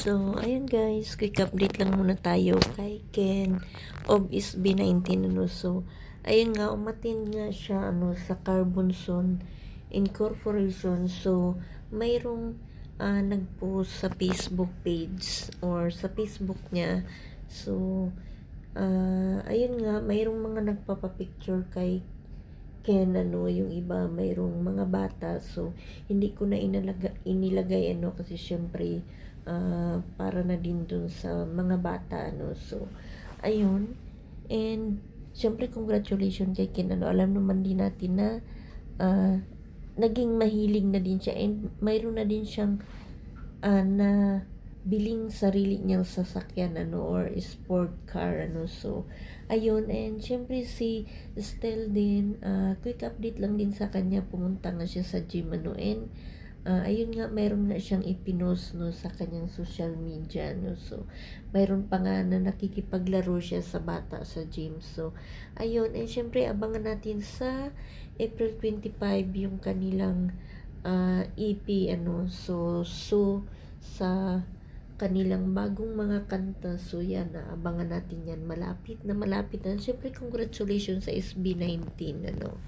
So, ayun guys, quick update lang muna tayo kay Ken of SB19 ano. So, ayun nga umatin nga siya ano sa Carbon Zone Incorporation. So, mayroong ah, nag-post sa Facebook page or sa Facebook niya. So, ah, ayun nga, mayroong mga nagpapapicture kay Ken ano, yung iba mayroong mga bata. So, hindi ko na inalaga, inilagay ano kasi syempre ah, para na din dun sa mga bata ano. So, ayun. And syempre congratulations kay Ken ano. Alam naman din natin na ah, naging mahilig na din siya and mayroon na din siyang ah, na biling sarili niyang sasakyan ano or sport car ano. So ayun and syempre si Estel din ah, quick update lang din sa kanya. Pumunta nga siya sa gym ano and ah, ayun nga mayroon nga siyang ipinost no sa kanyang social media no so mayroon pa nga na nakikipaglaro siya sa bata sa gym. So ayun and syempre abangan natin sa April 25 yung kanilang ah, EP ano. So so sa kanilang bagong mga kanta. So yan abangan natin yan. Malapit na malapit na. Syempre congratulations sa SB19 ano